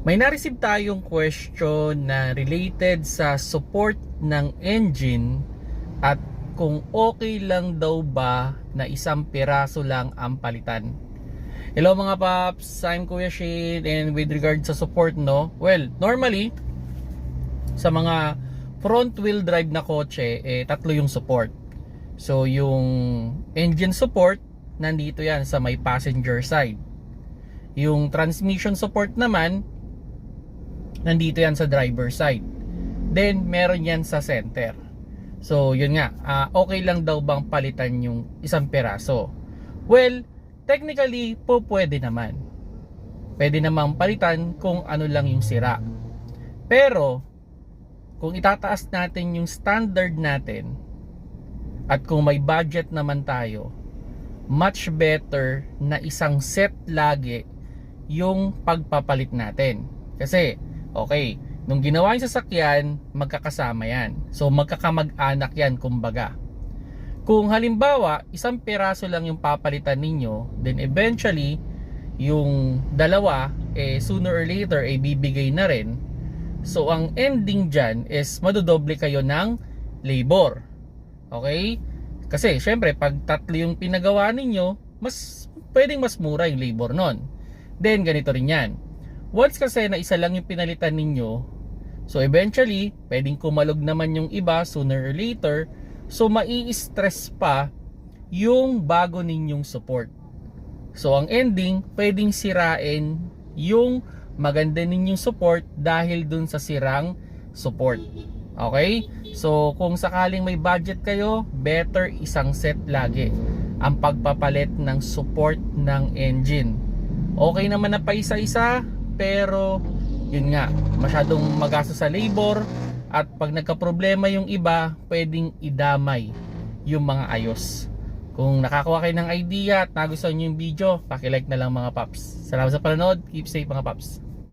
May na-receive tayong question na related sa support ng engine at kung okay lang daw ba na isang piraso lang ang palitan. Hello mga paps, I'm Kuya Shane and with regard sa support no, well, normally sa mga front wheel drive na kotse, eh, tatlo yung support. So yung engine support, nandito yan sa may passenger side. Yung transmission support naman, nandito yan sa driver side. Then, meron yan sa center. So, yun nga, ah, okay lang daw bang palitan yung isang peraso? Well, technically, po pwede naman. Pwede namang palitan kung ano lang yung sira. Pero, kung itataas natin yung standard natin, at kung may budget naman tayo, much better na isang set lagi yung pagpapalit natin. Kasi, okay, nung ginawa yung sasakyan, magkakasama yan. So, magkakamag-anak yan, kumbaga. Kung halimbawa, isang piraso lang yung papalitan ninyo, then eventually, yung dalawa, eh, sooner or later, eh, bibigay na rin. So, ang ending dyan is madodoble kayo ng labor. Okay? Kasi, syempre, pag tatlo yung pinagawa ninyo, mas, pwedeng mas mura yung labor nun. Then, ganito rin yan. Once kasi na isa lang yung pinalitan ninyo, so eventually, pwedeng kumalog naman yung iba sooner or later, so mai-stress pa yung bago ninyong support. So, ang ending, pwedeng sirain yung maganda ninyong support dahil dun sa sirang support. Okay? So, kung sakaling may budget kayo, better isang set lagi ang pagpapalit ng support ng engine. Okay naman na pa isa-isa, pero yun nga, masyadong magastos sa labor at pag nagka-problema yung iba, pwedeng idamay yung mga ayos. Kung nakakuha kayo ng idea at nagustuhan nyo yung video, pakilike na lang mga paps. Salamat sa panonood. Keep safe mga paps.